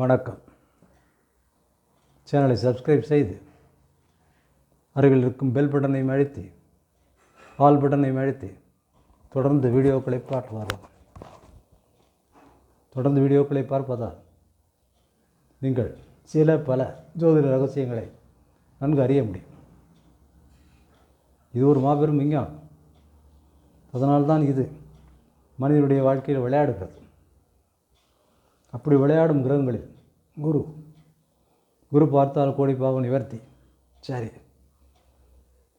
வணக்கம். சேனலை சப்ஸ்கிரைப் செய்து அருகில் இருக்கும் பெல் பட்டனையும் அழுத்தி ஆல் பட்டனையும் அழுத்தி தொடர்ந்து வீடியோக்களை பார்க்கலாம் தொடர்ந்து வீடியோக்களை பார்ப்பதால் நீங்கள் சில பல ஜோதிட ரகசியங்களை நன்கு அறிய முடியும். இது ஒரு மாபெரும் விஞ்ஞானம். அதனால்தான் இது மனிதனுடைய வாழ்க்கையில் விளையாடுகிறது. அப்படி விளையாடும் கிரகங்களில் குரு குரு பார்த்தால் கோடி நிவர்த்தி. சரி.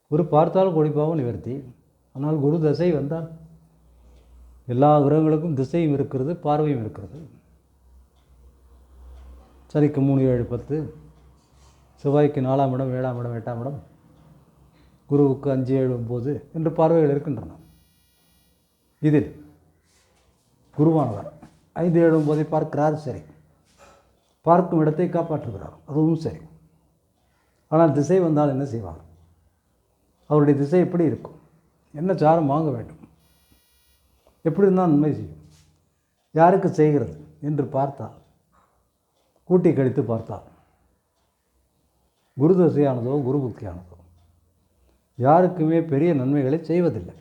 குரு பார்த்தால் கோடி நிவர்த்தி. ஆனால் குரு தசை வந்தால் எல்லா கிரகங்களுக்கும் திசையும் இருக்கிறது பார்வையும் இருக்கிறது. சனிக்கு மூணு ஏழு பத்து. செவ்வாய்க்கு நாலாம் இடம் ஏழாம் இடம் எட்டாம் இடம். குருவுக்கு அஞ்சு ஏழு ஒம்பது என்று பார்வைகள் இருக்கின்றன. இதில் குருவானவர் ஐந்து ஏழும் போதை பார்க்கிறார் சரி. பார்க்கும் இடத்தை காப்பாற்றுகிறார். அதுவும் சரி. ஆனால் திசை வந்தால் என்ன செய்வார்? அவருடைய திசை எப்படி இருக்கும்? என்ன சாரம் வாங்க வேண்டும்? எப்படி இருந்தால் நன்மை செய்யும்? யாருக்கு செய்கிறது என்று பார்த்தால் கூட்டி கழித்து பார்த்தால் குரு தசையானதோ குரு புத்தியானதோ யாருக்குமே பெரிய நன்மைகளை செய்வதில்லை.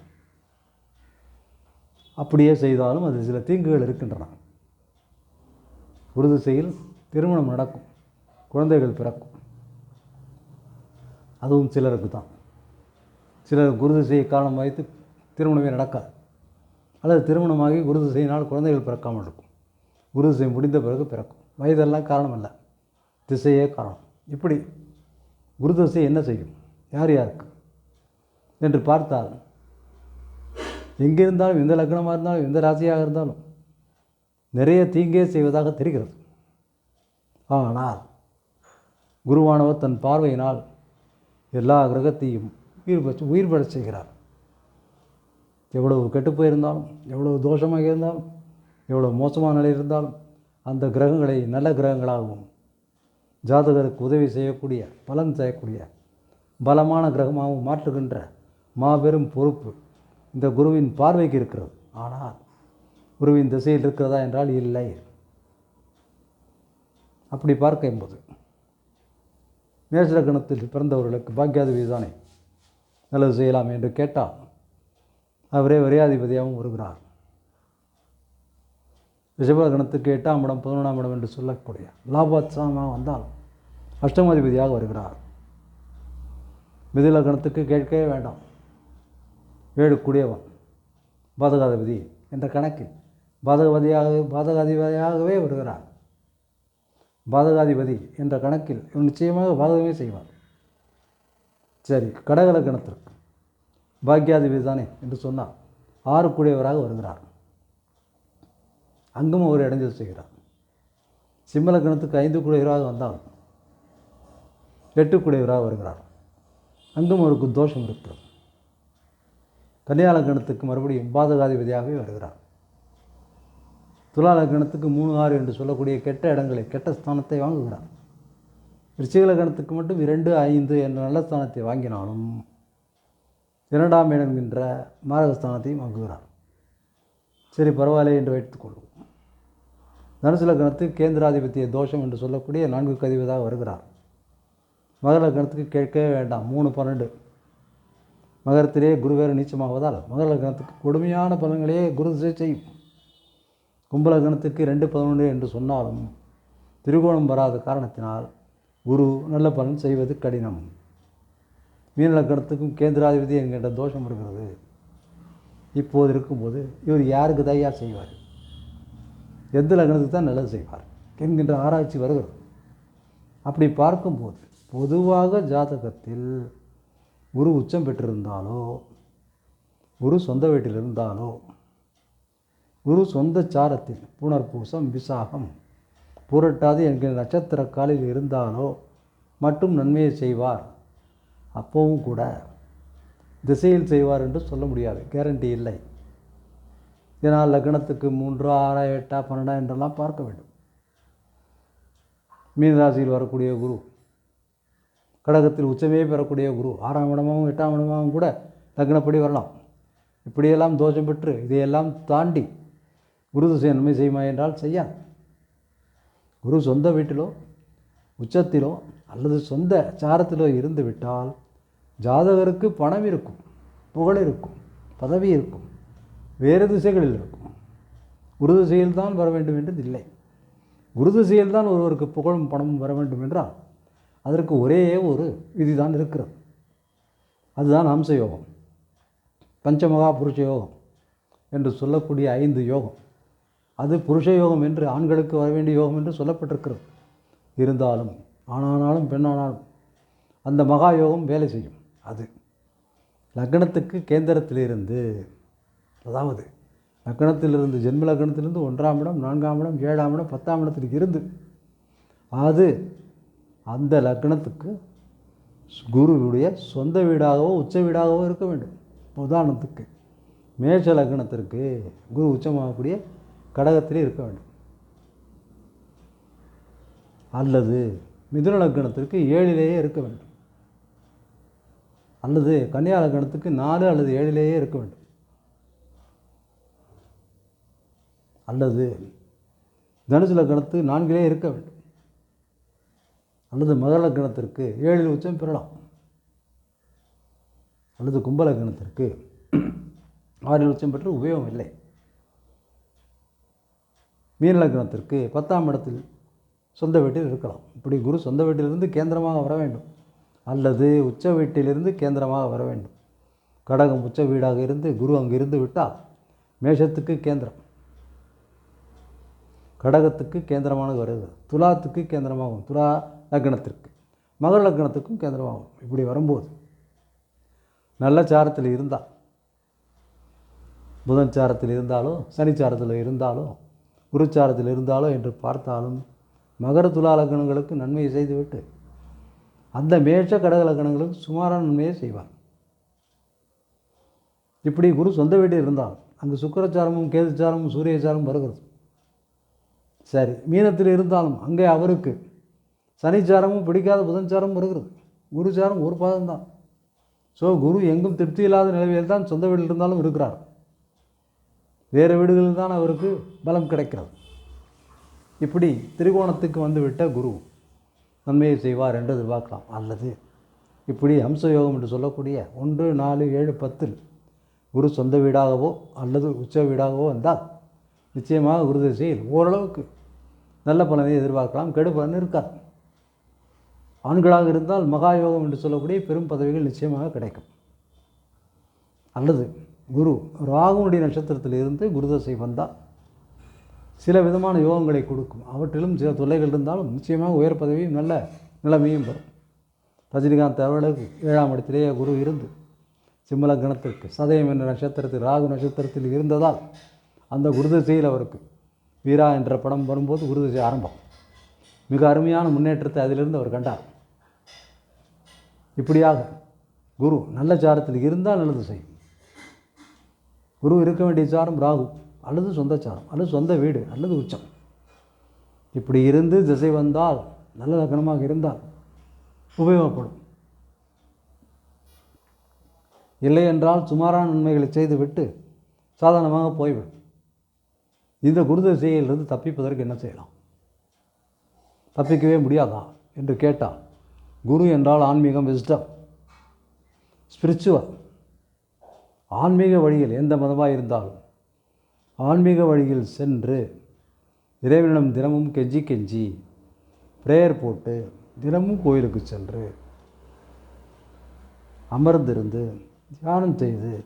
அப்படியே செய்தாலும் அது சில தீங்குகள் இருக்கின்றன. குரு திருமணம் நடக்கும். குழந்தைகள் பிறக்கும். அதுவும் சிலருக்கு தான். சிலர் குருதிசையை காரணம் வைத்து திருமணமே நடக்காது. அல்லது திருமணமாகி குருதிசையினால் குழந்தைகள் பிறக்காமல் இருக்கும். குருதிசை முடிந்த பிறகு பிறக்கும். வயதெல்லாம் காரணம் அல்ல திசையே காரணம். இப்படி குருதிசை என்ன செய்யும்? யார் யாருக்கு? என்று பார்த்தால் எங்கே இருந்தாலும் எந்த லக்னமாக இருந்தாலும் எந்த ராசியாக இருந்தாலும் நிறைய தீங்கே செய்வதாக தெரிகிறது. ஆனால் குருவானவர் தன் பார்வையினால் எல்லா கிரகத்தையும் உயிர் பெற்று உயிர் பெறச் செய்கிறார். எவ்வளவு கெட்டு போயிருந்தாலும் எவ்வளவு தோஷமாக இருந்தாலும் எவ்வளவு மோசமான நிலை இருந்தாலும் அந்த கிரகங்களை நல்ல கிரகங்களாகவும் ஜாதகருக்கு உதவி செய்யக்கூடிய பலன் செய்யக்கூடிய பலமான கிரகமாகவும் மாற்றுகின்ற மாபெரும் பொறுப்பு இந்த குருவின் பார்வைக்கு இருக்கிறது. ஆனால் குருவின் திசையில் இருக்கிறதா என்றால் இல்லை. அப்படி பார்க்க என்பது. மேஷலக்கணத்தில் பிறந்தவர்களுக்கு பாக்கியாதிபதி தானே? நல்லது செய்யலாம் என்று கேட்டால் அவரே வரியாதிபதியாகவும் வருகிறார். ரிஷபகணத்துக்கு எட்டாம் இடம் பதினொன்றாம் இடம் என்று சொல்லக்கூடிய லாபாத்சமாக வந்தால் அஷ்டமாதிபதியாக வருகிறார். மிதிலகணத்துக்கு கேட்கவே வேண்டாம். ஏழு கூடியவன் பாதகாதிபதி என்ற கணக்கில் பாதகபதியாக பாதகாதிபதியாகவே வருகிறார். பாதகாதிபதி என்ற கணக்கில் இவன் நிச்சயமாக பாதகமே செய்வார். சரி கடகல கணத்திற்கு. பாக்கியாதிபதி தானே என்று சொன்னால் ஆறு கூடியவராக வருகிறார். அங்கும் அவர் இடைஞ்சல் செய்கிறார். சிம்மல கணத்துக்கு ஐந்து கூடியவராக வந்தால் எட்டு கூடியவராக வருகிறார். அங்கும் அவருக்கு தோஷம் இருக்கிறது. கல்யாண கணத்துக்கு மறுபடியும் பாதகாதிபதியாகவே வருகிறார். துலாலகணத்துக்கு மூணு ஆறு என்று சொல்லக்கூடிய கெட்ட இடங்களை கெட்ட ஸ்தானத்தை வாங்குகிறார் ரிச்சிகலக்கணத்துக்கு மட்டும் இரண்டு ஐந்து என்ற நல்ல ஸ்தானத்தை வாங்கினாலும் இரண்டாம் இடம் என்ற மாரகஸ்தானத்தையும் வாங்குகிறார் சரி பரவாயில்லை என்று வைத்துக்கொள்வோம் தனுசு லக்னத்துக்கு கேந்திராதிபத்திய தோஷம் என்று சொல்லக்கூடிய நான்கு கதிவதாக வருகிறார். மகர லக்னத்துக்கு கேட்கவே வேண்டாம் மூணு பன்னெண்டு. மகரத்திலே குருவேறு நீச்சமாவதால் மகர லக்னத்துக்கு கொடுமையான பலன்களையே குரு திசை செய்யும். கும்பலகணத்துக்கு ரெண்டு பதினொன்று என்று சொன்னாலும் திருகோணம் வராத காரணத்தினால் குரு நல்ல பலன் செய்வது கடினம். மீனலக்கணத்துக்கும் கேந்திராதிபதி என்கின்ற தோஷம் இருக்கிறது இப்போது இருக்கும்போது இவர் யாருக்கு தயார் செய்வார்? எந்த லக்னத்துக்கு தான் நல்லது செய்வார் என்கின்ற ஆராய்ச்சி வருகிறது. அப்படி பார்க்கும்போது பொதுவாக ஜாதகத்தில் குரு உச்சம் பெற்றிருந்தாலோ குரு சொந்த வீட்டில் இருந்தாலோ குரு சொந்த சாரத்தில் புனர்பூசம் விசாகம். புரட்டாது என்கிற நட்சத்திர காலில் இருந்தாலோ மட்டும் நன்மையை செய்வார். அப்போவும் கூட திசையில் செய்வார் என்று சொல்ல முடியாது. கேரண்டி இல்லை. இதனால் லக்னத்துக்கு மூன்று ஆறா எட்டா பன்னெண்டா என்றெல்லாம் பார்க்க வேண்டும். மீனராசியில் வரக்கூடிய குரு கடகத்தில் உச்சமே பெறக்கூடிய குரு ஆறாம் இடமாகவும் எட்டாம் இடமாகவும் கூட லக்னப்படி வரலாம். இப்படியெல்லாம் தோஷம் பெற்று இதையெல்லாம் தாண்டி குரு திசை நன்மை செய்யுமா என்றால் செய்யாது. குரு சொந்த வீட்டிலோ உச்சத்திலோ அல்லது சொந்த சாரத்திலோ இருந்து விட்டால் ஜாதகருக்கு பணம் இருக்கும் புகழ் இருக்கும் பதவி இருக்கும் வேறு திசைகளில் இருக்கும். குரு திசையில் தான் வர வேண்டும் என்றது இல்லை. குரு திசையில் தான் ஒருவருக்கு புகழும் பணமும் வர வேண்டும் என்றால் அதற்கு ஒரே ஒரு விதி தான் இருக்கிறது. அதுதான் அம்ச யோகம் பஞ்சமகா புருஷ யோகம் என்று சொல்லக்கூடிய ஐந்து யோகம். அது புருஷ யோகம் என்று ஆண்களுக்கு வர வேண்டிய யோகம் என்று சொல்லப்பட்டிருக்கிறது. இருந்தாலும் ஆணானாலும் பெண்ணானாலும் அந்த மகா யோகம் வேலை செய்யும். அது லக்னத்துக்கு கேந்திரத்திலிருந்து அதாவது லக்னத்திலிருந்து ஜென்ம லக்னத்திலிருந்து ஒன்றாம் இடம் நான்காம் இடம் ஏழாம் இடம் பத்தாம் இடத்தில் இருந்து அது அந்த லக்னத்துக்கு குருவுடைய சொந்த வீடாகவோ உச்ச வீடாகவோ இருக்க வேண்டும். உதாரணத்துக்கு மேஷ லக்னத்திற்கு குரு உச்சமாகக்கூடிய கடகத்திலே இருக்க வேண்டும். அல்லது மிதுன லக்னத்திற்கு ஏழிலேயே இருக்க வேண்டும். அல்லது கன்னியா லக்னத்துக்கு நாலு அல்லது ஏழிலேயே இருக்க வேண்டும். அல்லது தனுசு லக்னத்து நான்கிலே இருக்க வேண்டும். அல்லது மகர லக்னத்திற்கு ஏழில் உச்சம் பெறலாம். அல்லது கும்ப லக்னத்திற்கு ஆறில் உச்சம் பெற்று உபயோகம் இல்லை. மீன லக்னத்திற்கு பத்தாம் இடத்தில் சொந்த வீட்டில் இருக்கலாம். இப்படி குரு சொந்த வீட்டிலிருந்து கேந்திரமாக வர வேண்டும். அல்லது உச்ச வீட்டிலிருந்து கேந்திரமாக வர வேண்டும். கடகம் உச்ச வீடாக இருந்து குரு அங்கிருந்து விட்டால் மேஷத்துக்கு கேந்திரம். கடகத்துக்கு கேந்திரமானது வருது. துலாத்துக்கு கேந்திரமாகும். துலா லக்னத்திற்கு. மகர லக்னத்துக்கும் கேந்திரமாகும். இப்படி வரும்போது நல்ல சாரத்தில் இருந்தால் புதன் சாரத்தில் இருந்தாலோ சனி சாரத்தில் இருந்தாலோ குருச்சாரத்தில் இருந்தாலோ என்று பார்த்தாலும் மகர துலா லக்னங்களுக்கு நன்மையை செய்துவிட்டு அந்த மேஷ கடக லக்னங்களுக்கு சுமாரான நன்மையை செய்வார். இப்படி குரு சொந்த வீட்டில் இருந்தால் அங்கு சுக்கரச்சாரமும் கேதுச்சாரமும் சூரியச்சாரமும் வருகிறது. சரி மீனத்தில் இருந்தாலும் அங்கே அவருக்கு சனிச்சாரமும் பிடிக்காத புதன்சாரமும் வருகிறது. குருச்சாரம் ஒரு பாதம்தான். ஸோ குரு எங்கும் திருப்தி இல்லாத நிலையில் தான் சொந்த வீட்டில் இருந்தாலும் இருக்கிறார். வேறு வீடுகளில் தான் அவருக்கு பலம் கிடைக்கிறது. இப்படி திரிகோணத்துக்கு வந்துவிட்ட குரு நன்மையை செய்வார் என்று எதிர்பார்க்கலாம் அல்லது இப்படி அம்ச யோகம் என்று சொல்லக்கூடிய ஒன்று நாலு ஏழு பத்தில் குரு சொந்த வீடாகவோ அல்லது உச்ச வீடாகவோ வந்தால் நிச்சயமாக குரு திசையில் ஓரளவுக்கு நல்ல பலனை எதிர்பார்க்கலாம். கெடு பலன் இருக்காது. ஆண்களாக இருந்தால் மகா யோகம் என்று சொல்லக்கூடிய பெரும் பதவிகள் நிச்சயமாக கிடைக்கும். அல்லது குரு ராகுனுடைய நட்சத்திரத்தில் இருந்து குருதசை வந்தால் சில விதமான யோகங்களை கொடுக்கும். அவற்றிலும் சில தொல்லைகள் இருந்தாலும் நிச்சயமாக உயர் பதவியும் நல்ல நிலைமையும் வரும். ரஜினிகாந்த் அவர்களுக்கு ஏழாம் இடத்திலேயே குரு இருந்து சிம்மல கணத்திற்கு சதயம் என்ற நட்சத்திரத்தில் ராகு நட்சத்திரத்தில் இருந்ததால் அந்த குருதிசையில் அவருக்கு வீரா என்ற படம் வரும்போது குருதிசை ஆரம்பம். மிக அருமையான முன்னேற்றத்தை அதிலிருந்து அவர் கண்டார். இப்படியாக குரு நல்ல சாரத்தில் இருந்தால் நல்லது செய்யும். குரு இருக்க வேண்டிய சாரம் ராகு அல்லது சொந்த சாரம் அல்லது சொந்த வீடு அல்லது உச்சம். இப்படி இருந்து திசை வந்தால் நல்ல லக்னமாக இருந்தால் உபயோகப்படும். இல்லை என்றால் சுமாரான நன்மைகளை செய்துவிட்டு சாதாரணமாக போய்விடும். இந்த குருதிசையிலிருந்து தப்பிப்பதற்கு என்ன செய்யலாம்? தப்பிக்கவே முடியாதா என்று கேட்டால் குரு என்றால் ஆன்மீகம் விஸ்டம் ஸ்பிரிச்சுவல் ஆன்மீக வழியில் எந்த மதமாக இருந்தாலும் ஆன்மீக வழியில் சென்று இறைவனிடம் தினமும் கெஞ்சி கெஞ்சி ப்ரேயர் போட்டு தினமும் கோயிலுக்கு சென்று அமர்ந்திருந்து தியானம் செய்து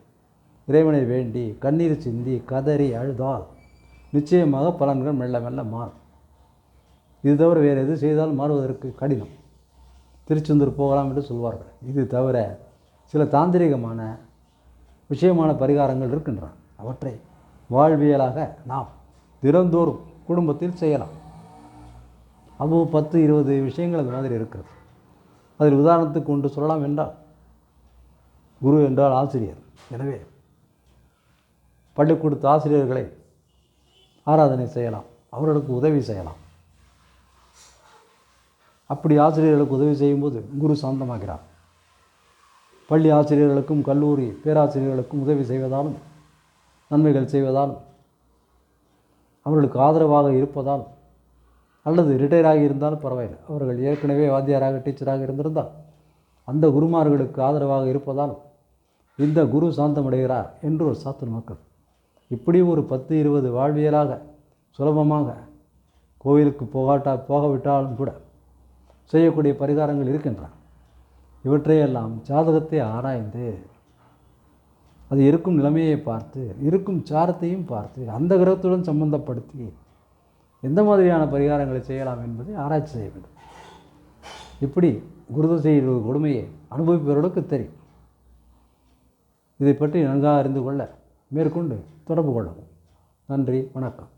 இறைவனை வேண்டி கண்ணீர் சிந்தி கதறி அழுதால் நிச்சயமாக பலன்கள் மெல்ல மெல்ல மாறும். இது தவிர வேறு எது செய்தால் மாறுவதற்கு கடினம். திருச்செந்தூர் போகலாம் என்று சொல்வார்கள். இது தவிர சில தாந்திரிகமான விஷயமான பரிகாரங்கள் இருக்கின்றன. அவற்றை வாழ்வியலாக நாம் தினந்தோறும் குடும்பத்தில் செய்யலாம். அவ்வளோ பத்து இருபது விஷயங்கள் அது மாதிரி இருக்கிறது. அதில் உதாரணத்துக்கு கொண்டு சொல்லலாம் என்றால் குரு என்றால் ஆசிரியர். எனவே பள்ளிக்கூடத்து ஆசிரியர்களை ஆராதனை செய்யலாம். அவர்களுக்கு உதவி செய்யலாம். அப்படி ஆசிரியர்களுக்கு உதவி செய்யும்போது குரு சாந்தமாகிறார். பள்ளி ஆசிரியர்களுக்கும் கல்லூரி பேராசிரியர்களுக்கும் உதவி செய்வதாலும் நன்மைகள் செய்வதாலும் அவர்களுக்கு ஆதரவாக இருப்பதால் அல்லது ரிட்டையர் ஆகி இருந்தாலும் பரவாயில்லை. அவர்கள் ஏற்கனவே வாத்தியாராக டீச்சராக இருந்திருந்தால் அந்த குருமார்களுக்கு ஆதரவாக இருப்பதால் இந்த குரு சாந்தமடைகிறார் என்று ஒரு சாத்தன் மக்கள். இப்படி ஒரு பத்து இருபது வாழ்வியலாக சுலபமாக கோவிலுக்கு போகாட்டா போகவிட்டாலும் கூட செய்யக்கூடிய பரிகாரங்கள் இருக்கின்றன. இவற்றையெல்லாம் ஜாதகத்தை ஆராய்ந்து அது இருக்கும் நிலைமையை பார்த்து இருக்கும் சாரத்தையும் பார்த்து அந்த கிரகத்துடன் சம்பந்தப்படுத்தி எந்த மாதிரியான பரிகாரங்களை செய்யலாம் என்பதை ஆராய்ச்சி செய்ய வேண்டும். இப்படி குருதசையில் கொடுமையை அனுபவிப்பவர்களுக்கு தெரியும். இதை பற்றி நன்காக அறிந்து கொள்ள மேற்கொண்டு தொடர்பு கொள்ளவும். நன்றி வணக்கம்.